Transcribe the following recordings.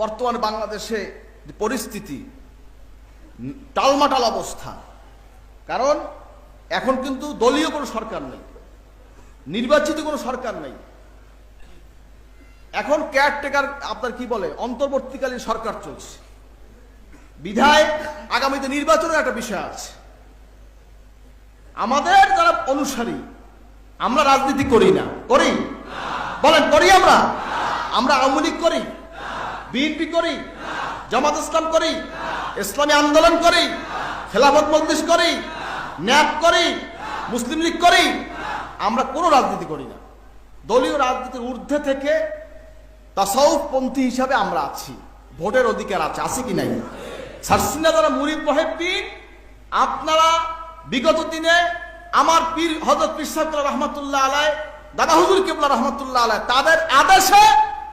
বর্তমানে বাংলাদেশে পরিস্থিতি, টালমাটাল অবস্থা। কারণ এখন কিন্তু দলীয় কোনো সরকার নেই, নির্বাচিত কোনো সরকার নেই। এখন কেয়ারটেকার আপনার কি বলে, অন্তর্বর্তীকালীন সরকার চলছে। বিধায় আগামীতে নির্বাচনের একটা বিষয় আছে। আমাদের যারা অনুসারী, আমরা রাজনীতি করি না, করি? বলেন, করি আমরা? আমরা আওয়ামী লীগ করি? বিএনপি করি, জামাত ইসলাম করি, ইসলামী আন্দোলন করি, খেলাফত মজলিস করি ন্যাপ করি, মুসলিম লীগ করি, আমরা কোনো রাজনীতি করি না। দলীয় রাজনীতির ঊর্ধ্বে থেকে তাসাউপপন্থী হিসাবে আমরা আছি। ভোটের অধিকার আছে আছে কি নাই? সারসিনা যারা মুরিদ মহেব্বিন আপনারা বিগত দিনে আমার পীর হজরত পীর সাহেব রহমতুল্লাহ আলায় দাদা হুজুর কেবলা রহমতুল্লাহ আলাই তাদের আদেশে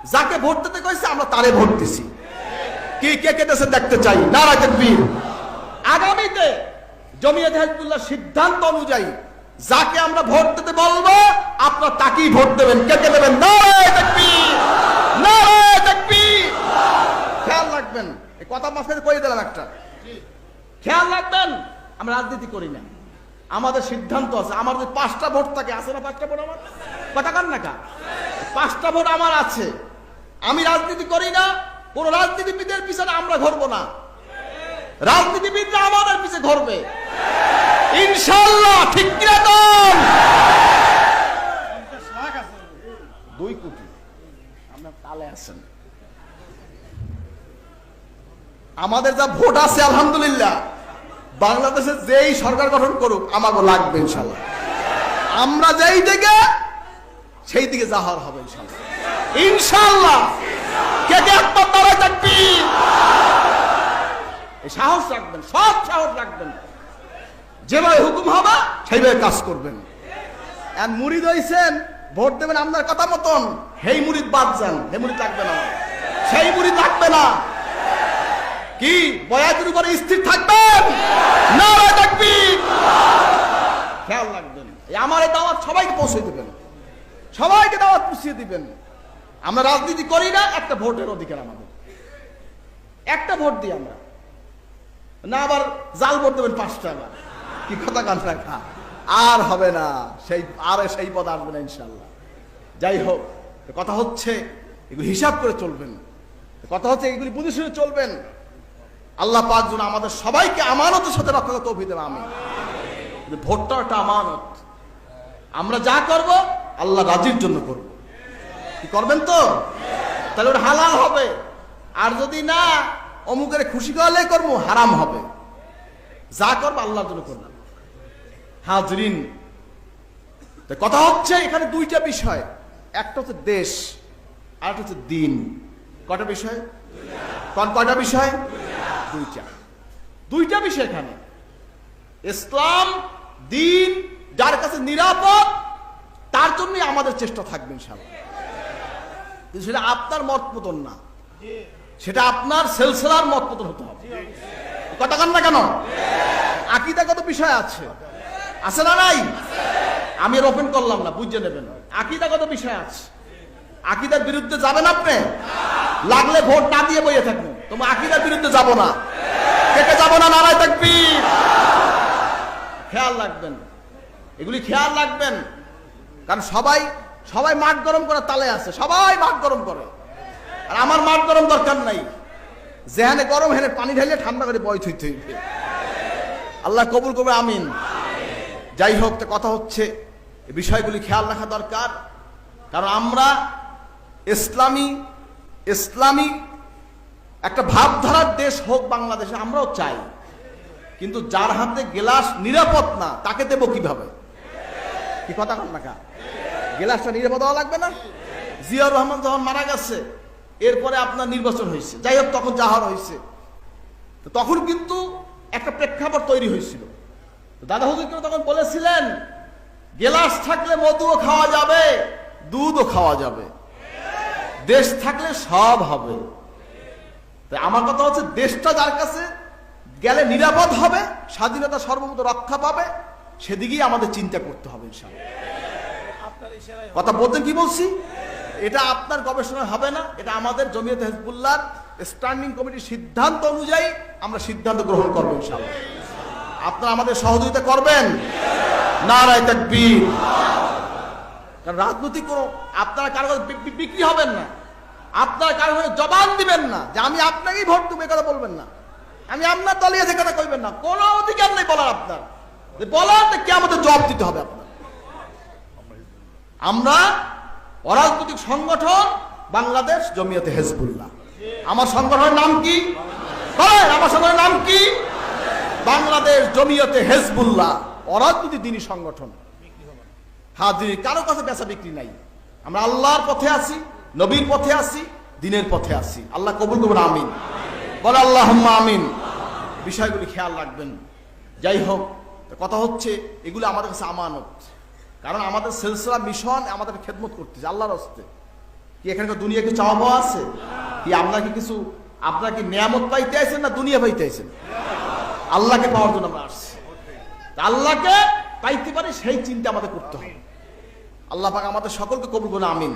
যাকে ভোট দিতে কইছে, আমরা তারে ভোট দিছি। কি, কে কে দেশে দেখতে চাই? নারায় তাকবীর। আগামীতে জমিয়ত হেজবুল্লাহ সিদ্ধান্ত অনুযায়ী যাকে আমরা ভোট দিতে বলব, আপনার তাকেই ভোট দেবেন। কে কে দেবেন? নারায় তাকবীর! নারায় খেয়াল রাখবেন, এই কথা মাঝখানে কয়ে দিলাম একটা। খেয়াল রাখবেন, আমরা রাজনীতি করি না। আমাদের সিদ্ধান্ত আছে। আমার যদি পাঁচটা ভোট থাকে, আছে না পাঁচটা ভোট আমার? কথা কান না কা? পাঁচটা ভোট আমার আছে। আমি রাজনীতি করি না, কোন রাজনীতিবিদের পিছনে আমরা ঘরবো না। রাজনীতিবিদরা আমাদের পিছে ঘরবে। ইনশাল্লাহ ঠিক দুই কোটি। আছেন। আমাদের যা ভোট আছে, আলহামদুলিল্লাহ, বাংলাদেশে যেই সরকার গঠন করুক আমাকে লাগবে ইনশাল্লাহ আমরা যেই দিকে, সেই দিকে যাহার হবে ইনশাল্লাহ ইনশাল্লাহ কে কে একবার দাঁড়ায় থাকবি? সাহস রাখবেন, সব সাহস রাখবেন। যেভাবে হুকুম হবে, সেইভাবে কাজ করবেন। আর মুড়িদ হইছেন, ভোট দেবেন আপনার কথা মতন। সেই মুড়িদ বাদ যান, সেই মুড়িদ লাগবে না। সেই মুড়িদ লাগবে না। কি বয়াতের উপরে স্থির থাকবেন? না থাকবি। খেয়াল রাখবেন। আমার এই দাওয়াত সবাইকে পৌঁছে দিবেন। সবাইকে দাওয়াত পুষিয়ে দিবেন। আমরা রাজনীতি করি না, একটা ভোটের অধিকার আমাদের। একটা ভোট দিই আমরা। না আবার জাল ভোট দেবেন পাঁচটা আবার। কি কথা কান রাখা? আর হবে না। সেই, আর সেই পদ আসবে না ইনশাল্লাহ। যাই হোক, কথা হচ্ছে এগুলি হিসাব করে চলবেন। কথা হচ্ছে এগুলি বুঝে শুনে চলবেন। আল্লাহ পাক যেন আমাদের সবাইকে আমানতের সাথে রক্ষা করতে অভিযোগ আমি ভোটটা একটা আমানত। আমরা যা করব, আল্লাহ রাজির জন্য করব। কি করবেন তো? তাহলে ওটা হালাল হবে। আর যদি না, অমুকের খুশি করলে করব, হারাম হবে। যা করব আল্লাহর জন্য করলাম। হাজরিন কথা হচ্ছে এখানে দুইটা বিষয়। একটা হচ্ছে দেশ, আর একটা হচ্ছে দিন। কটা বিষয়? কয়টা বিষয়? দুইটা। দুইটা বিষয় এখানে। ইসলাম, দিন, যার কাছে নিরাপদ, তার জন্যই আমাদের চেষ্টা থাকবে ইনশাল্লাহ কিন্তু সেটা আপনার মত মতন না। সেটা আপনার সেলসেলার মত মতন হতে হবে। কথা কান না কেন? আকিদাগত বিষয় আছে? আছে না নাই? আমি এর ওপেন করলাম না, বুঝে নেবেন। আকিদাগত বিষয় আছে? আকিদার বিরুদ্ধে যাবেন আপনি? লাগলে ভোট না দিয়ে বইয়ে থাকবেন। তোমার আকিদার বিরুদ্ধে যাব না। কেটে যাব না, নারায় থাকবি খেয়াল রাখবেন। এগুলি খেয়াল রাখবেন। কারণ সবাই সবাই মাঠ গরম করে তালে আছে, সবাই মাঠ গরম করে। আর আমার মাঠ গরম দরকার নাই। যেহানে গরম হেনে পানি ঢালিয়ে ঠান্ডা করে বয় হইবে আল্লাহ কবুল করবে, আমিন। যাই হোক, তো কথা হচ্ছে, এই বিষয়গুলি খেয়াল রাখা দরকার। কারণ আমরা ইসলামী ইসলামী একটা ভাবধারার দেশ হোক বাংলাদেশে, আমরাও চাই। কিন্তু যার হাতে গেলাস নিরাপদ না, তাকে দেবো কীভাবে? কি কথা কন না কা? গেলাসটা নিরাপদ হওয়া লাগবে না। জিয়াউর রহমান যখন মারা গেছে, এরপরে আপনার নির্বাচন হয়েছে। যাই হোক, তখন যাহার হয়েছে। তখন কিন্তু একটা প্রেক্ষাপট তৈরি হয়েছিল। দাদা হুজুর কিন্তু তখন বলেছিলেন, গেলাস থাকলে মধুও খাওয়া যাবে, দুধও খাওয়া যাবে। দেশ থাকলে সব হবে। তাই আমার কথা হচ্ছে, দেশটা যার কাছে গেলে নিরাপদ হবে, স্বাধীনতা সর্বমত রক্ষা পাবে, সেদিকেই আমাদের চিন্তা করতে হবে ইনশাআল্লাহ। কথা বলতে কি বলছি? এটা আপনার গবেষণা হবে না, এটা আমাদের জমিয়ত হেজবুল্লাহর স্ট্যান্ডিং কমিটির সিদ্ধান্ত অনুযায়ী আমরা সিদ্ধান্ত গ্রহণ করব ইনশাআল্লাহ। আপনারা আমাদের সহযোগিতা করবেন? না রায় তাকবীর। কারণ রাজনৈতিক কোনো, আপনারা কারও বিক্রি হবেন না। আপনারা কারও জবান দিবেন না যে আমি আপনাকেই ভোট দেবো কথা বলবেন না। আমি আপনার দলে কথা কইবেন না। কোনো অধিকার নেই বলার আপনার। বলার তো কে আমাদের জবাব দিতে হবে আপনার আমরা অরাজনৈতিক সংগঠন বাংলাদেশ জমিয়তে হেজবুল্লাহ। আমার সংগঠনের নাম কি? আমার সংগঠনের নাম কি? বাংলাদেশ জমিয়তে হেজবুল্লাহ। অরাজনৈতিক দিনী সংগঠন। হাজির, কারও কাছে বেচা বিক্রি নাই। আমরা আল্লাহর পথে আছি, নবীর পথে আছি, দিনের পথে আছি। আল্লাহ কবুল করবেন আমিন। বলে আল্লাহ আমিন। বিষয়গুলি খেয়াল রাখবেন। যাই হোক কথা হচ্ছে, এগুলো আমাদের কাছে আমানত। কারণ আমাদের সিলসিলা মিশন আমাদের খেদমত করতেছে, আল্লাহর হস্তে। কি এখানকার দুনিয়া কি চাওয়া পাওয়া আছে? কি আপনার কি কিছু আপনার কি নিয়ামত পাইতে আছেন না দুনিয়া পাইতে আছেন আল্লাহকে পাওয়ার জন্য আমরা আসছি। আল্লাহকে পাইতে পারি, সেই চিন্তা আমাদের করতে হবে। আল্লাহ পাক আমাদের সকলকে কবুল করে আমিন।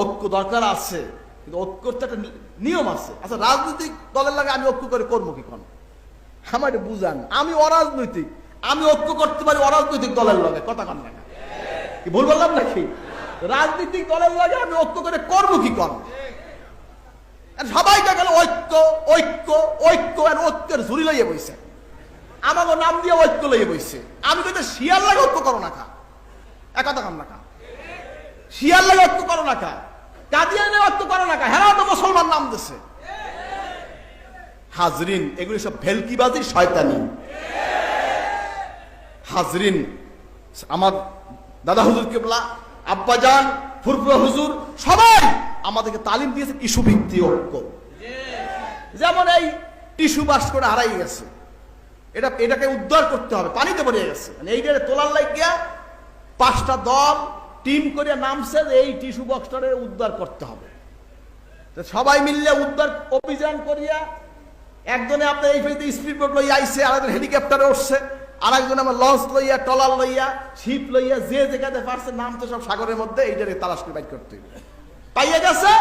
ঐক্য দরকার আছে, কিন্তু ঐক্যর তো একটা নিয়ম আছে। আচ্ছা রাজনৈতিক দলের লাগে আমি ঐক্য করে করব কি কোন? আমার বুঝান। আমি অরাজনৈতিক। আমি ঐক্য করতে পারি অরাজনৈতিক দলের লগে, কথা কন না কি ভুল বললাম নাকি? রাজনৈতিক দলের লাগে আমি ঐক্য করে করব কি কর আর সবাইকে গেল ঐক্য ঐক্য ঐক্য, আর ঐক্যের ঝুড়ি লইয়ে বইছে। আমাকে নাম দিয়ে ঐক্য লইয়ে বইছে। আমি কিন্তু শিয়াল লাগে ঐক্য করো না খা একথা কাম না খা শিয়াল লাগে ঐক্য করো না খা কাদিয়ানে ঐক্য করো না খা হেরাও তো মুসলমান নাম দিছে। হাজরিন, এগুলি সব ভেলকিবাজি শয়তানি। হাজরিন, আমার দাদা হুজুর কেবলা আব্বাজান ফুরফুরা হুজুর, সবাই আমাদেরকে তালিম দিয়েছে টিস্যু ভিত্তি ঐক্য। যেমন এই টিস্যু বাস করে হারাই গেছে। এটা, এটাকে উদ্ধার করতে হবে, পানিতে পড়ে গেছে। মানে এইটারে তোলার লাগিয়া পাঁচটা দল, টিম করে নামছে যে এই টিস্যু বক্সটারে উদ্ধার করতে হবে। তো সবাই মিললে উদ্ধার অভিযান করিয়া একজনে আপনার এই ফেরিতে স্পিড বোট লইয়া আইছে, আরেকজন হেলিকপ্টারে উঠছে। আরেকজন আমার লঞ্চ লইয়া, টলার লইয়া শিপ লইয়া, যে যেখানে পারছে নাম তো সব সাগরের মধ্যে, এইটারে তালাশ করে বাইক করতে পাইয়া গেছে,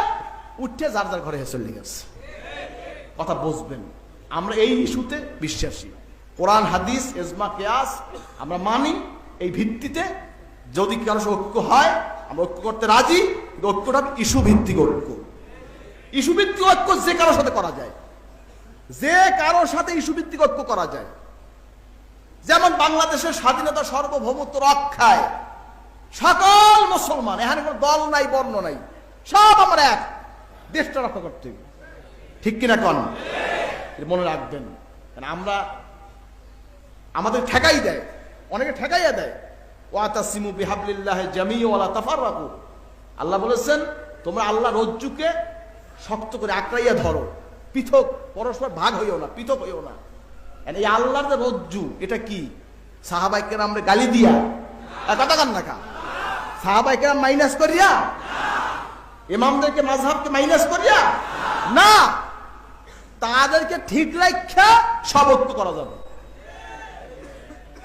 উঠে যার যার ঘরে চলে গেছে। কথা বুঝবেন, আমরা এই ইস্যুতে বিশ্বাসী। কোরআন, হাদিস এজমা কেয়াস, আমরা মানি, এই ভিত্তিতে যদি কারও ঐক্য হয়, আমরা ঐক্য করতে রাজি ঐক্যটা ইস্যু ভিত্তিক ঐক্য। ইস্যু ভিত্তিক ঐক্য যে কারোর সাথে করা যায়। যে কারোর সাথে ইস্যু ভিত্তিক ঐক্য করা যায়। যেমন বাংলাদেশের স্বাধীনতা সার্বভৌমত্ব রক্ষায় সকল মুসলমান, এখানে কোনো দল নাই, বর্ণ নাই, সব আমরা এক, দেশটা রক্ষা করতে হবে। ঠিক কিনা কন? মনে রাখবেন। কারণ আমরা আমাদের ঠেকাই দেয়, অনেকে ঠেকাইয়া দেয়। ওয়াতাসিমু বিহাবলিল্লাহ জামি ওয়ালা তাফাররাকু। আল্লাহ বলেছেন, তোমরা আল্লাহ রজ্জুকে শক্ত করে আঁকড়াইয়া ধরো। পৃথক, পরস্পর ভাগ হইও না, পৃথক হইও না। এই আল্লাহর যে রজ্জু, এটা কি? সাহাবাইকে আমরা গালি দিয়া। কথা কান না সাহাবাইকে মাইনাস করিয়া? ইমামদেরকে মাঝহাবকে মাইনাস করিয়া? না। তাদেরকে ঠিক রাখা সব করা যাবে।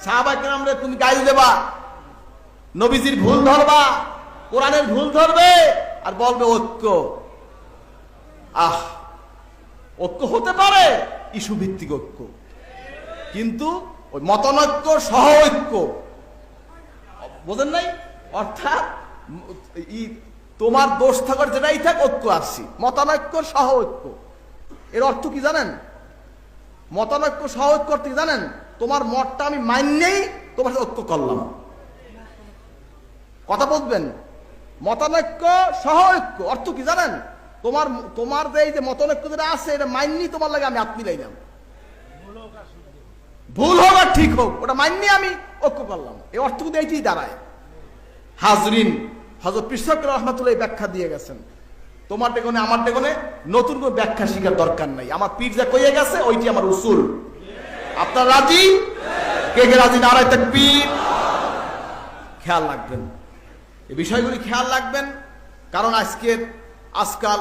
সাহাবাইকে আমরা তুমি গালি দেবা। নবীজির ভুল ধরবা। কোরআনের ভুল ধরবে। আর বলবে, ঐক্য। আহ, ঐক্য হতে পারে ইস্যু ভিত্তিক ঐক্য। কিন্তু ওই মতনৈক্য সহ ঐক্য বোঝেন নাই? অর্থাৎ তোমার দোষ থাকার যেটাই থাক ঐক্য আসছি মতানৈক্য সহ ঐক্য এর অর্থ কি জানেন? মতানৈক্য সহ ঐক্য অর্থ কি জানেন? তোমার মতটা আমি মান্যেই তোমার সাথে ঐক্য করলাম। কথা বলবেন? মতানৈক্য সহ ঐক্য অর্থ কি জানেন? তোমার তোমার যে এই যে মতানৈক্য যেটা আছে, এটা মাইনি তোমার লাগে আমি হাত মিলাইলাম। ভুল হোক আর ঠিক হোক, ওটা মান্য আমি ঐক্য করলাম। এই অর্থ কিন্তু এইটাই দাঁড়ায়। হাজরিন হজরত কৃষক রহমাতুল্লাহ ব্যাখ্যা দিয়ে গেছেন। তোমার টেকনে আমার টেকনে নতুন কোনো ব্যাখ্যা শিখার দরকার নাই। আমার পীর যা কইয়ে গেছে, ওইটি আমার উসুল। আপনার রাজি? কে কে রাজি? নারায় তাকবীর। খেয়াল রাখবেন। এই বিষয়গুলি খেয়াল রাখবেন, কারণ আজকের আজকাল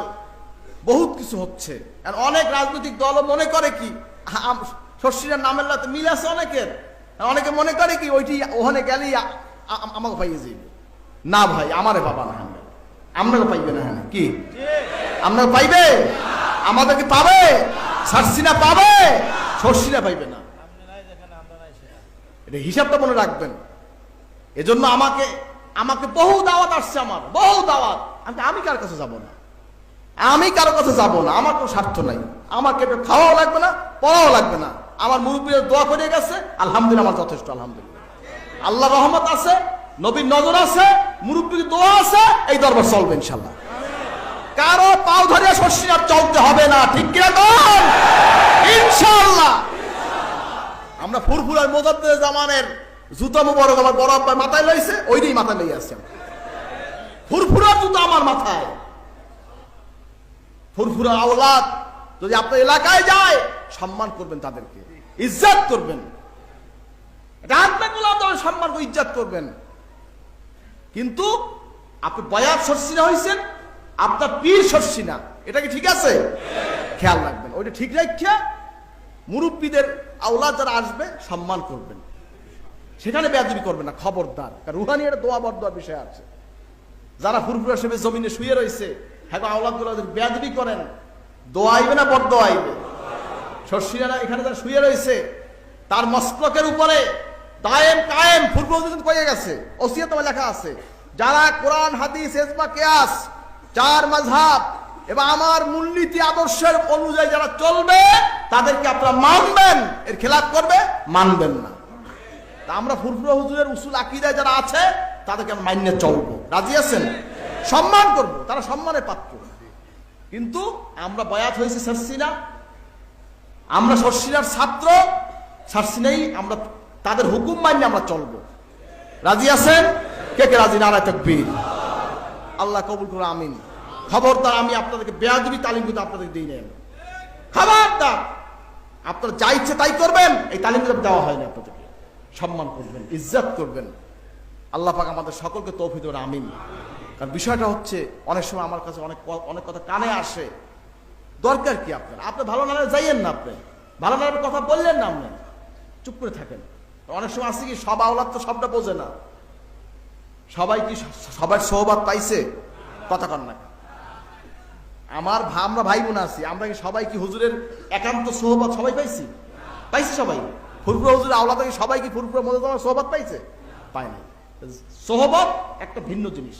বহুত কিছু হচ্ছে। আর অনেক রাজনৈতিক দলও মনে করে কি শশীরা নামের লাতে মিল আছে অনেকের। অনেকে মনে করে কি ওইটি ওখানে গেলেই আমাকে পাইয়ে যাইবে না ভাই, আমারে বাবা না আপনাকে পাইবে না হ্যাঁ কি? আপনাকে পাইবে? আমাদেরকে পাবে? সারসিনা পাবে? সর্ষিনা পাইবে না। এটা হিসাবটা মনে রাখবেন। এজন্য আমাকে আমাকে বহু দাওয়াত আসছে আমার, বহু দাওয়াত। আমি আমি কার কাছে যাব না। আমি কারও কাছে যাব না। আমার কোনো স্বার্থ নাই। আমাকে খাওয়াও লাগবে না, পড়াও লাগবে না। আমার মুরব্বীরা দোয়া করে গেছে, আলহামদুলিল্লাহ আমার যথেষ্ট, আলহামদুলিল্লাহ। আল্লাহ রহমত আছে, নবীর নজর আছে, মুরব্বীর দোয়া আছে, এই দরবার চলবে ইনশাল্লাহ কারও পাও ধরে শস্য আর চলতে হবে না, ঠিক কিনা কর ইনশাল্লাহ আমরা ফুরফুরার মোজাদ্দের জামানের জুতা মুবারক আমার বড় আব্বাই মাথায় লইছে ওইটাই মাথায় লই আসছে। ফুরফুরার জুতা আমার মাথায়। ফুরফুরা আওলাদ যদি আপনার এলাকায় যায় সম্মান করবেন তাদেরকে। ইজ্জত করবেন। রাত না সম্মান ইজ্জত করবেন। কিন্তু আপনি বয়াত সর্ষিনা হয়েছেন আপনার পীর সর্ষিনা এটা কি ঠিক আছে? খেয়াল রাখবেন। ওইটা ঠিক রাখা মুরব্বীদের আওলা যারা আসবে, সম্মান করবেন। সেখানে বেয়াদবি করবেন না, খবরদার। রুহানি একটা দোয়া বরদোয়ার বিষয় আছে। যারা ফুরফুরা সেবে জমিনে শুয়ে রয়েছে হ্যাঁ আওলাদগুলো বেয়াদবি করেন, দোয়া আইবে না বড় আইবে? শর্ষিরা এখানে যারা শুয়ে রয়েছে, তার মস্তকের উপরে দায়েম কায়েম ফুরফুরা কয়ে গেছে। ওসিয়ত লেখা আছে, যারা কোরআন, হাদিস এজমা কেয়াস চার মাঝহাব এবং আমার মূলনীতি, আদর্শের অনুযায়ী যারা চলবে, তাদেরকে আপনারা মানবেন, এর খেলাপ করবে, মানবেন না। তা আমরা ফুরফুরা হুজুরের উসুল আকিদায় যারা আছে, তাদেরকে আমরা মান্য চলবো। রাজি আছেন? সম্মান করব, তারা সম্মানের পাত্র। কিন্তু আমরা বয়াত হয়েছে সারসিনা আমরা সর্ষিনার ছাত্র, সারসিনাই আমরা তাদের হুকুম মান্য আমরা চলবো। রাজি আছেন? কে কে রাজি? নারায় তকবীর। আল্লাহ কবুল করে আমিন। খবরদার, আমি আপনাদেরকে বেয়াদবি তালিম কিন্তু আপনাদের দিই নেন খবরদার, আপনারা যা ইচ্ছে তাই করবেন, এই তালিম কিন্তু দেওয়া হয়নি আপনাদেরকে। সম্মান করবেন, ইজ্জত করবেন। আল্লাহ পাক আমাদের সকলকে তৌফিক দেবেন, আমিন। কারণ বিষয়টা হচ্ছে, অনেক সময় আমার কাছে অনেক অনেক কথা কানে আসে। দরকার কি আপনার? আপনি ভালো না যাইয়েন না আপনি। ভালো না কথা বললেন না আপনি। চুপ করে থাকেন। অনেক সময় আছে কি, সব আওলাদ তো সবটা বোঝে না। সবাই কি সবার সহবাদ পাইছে? কথা কন না। আমার আমরা ভাই বোন আছি। আমরা কি সবাই কি হুজুরের একান্ত সোহবত সবাই পাইছি? পাইছি সবাই। ফুরফুরা হুজুরের আওলাদ সবাই কি ফুরফুরা মধ্যে সহবাদ পাইছে? পায় নাই। সোহবত একটা ভিন্ন জিনিস।